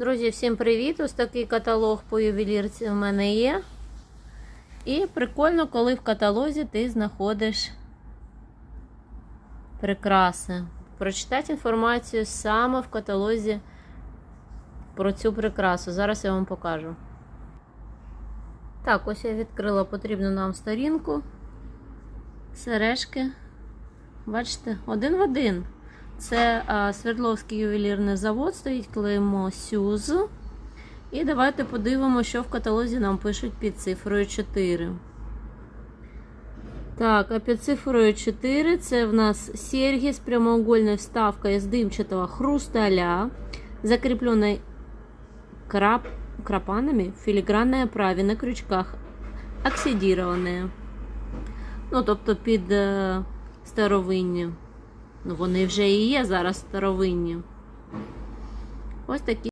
Друзі, всім привіт! Ось такий каталог по ювелірці в мене є. І прикольно, коли в каталозі ти знаходиш прикраси. Прочитати інформацію саме в каталозі про цю прикрасу. Зараз я вам покажу. Так, ось я відкрила потрібну нам сторінку. Сережки. Бачите, один в один. Це Свердловський ювелірний завод, стоїть клеймо Сюз. І давайте подивимося, що в каталозі нам пишуть під цифрою 4. Так, а під цифрою 4 це в нас серьги з прямоугольной вставкой из дымчатого хрусталя, закрепленной крап... крапанами в филигранной оправе на крючках, оксидированные. Ну, тобто під е, старовинні. Ну, вони вже і є зараз старовинні. Ось такі.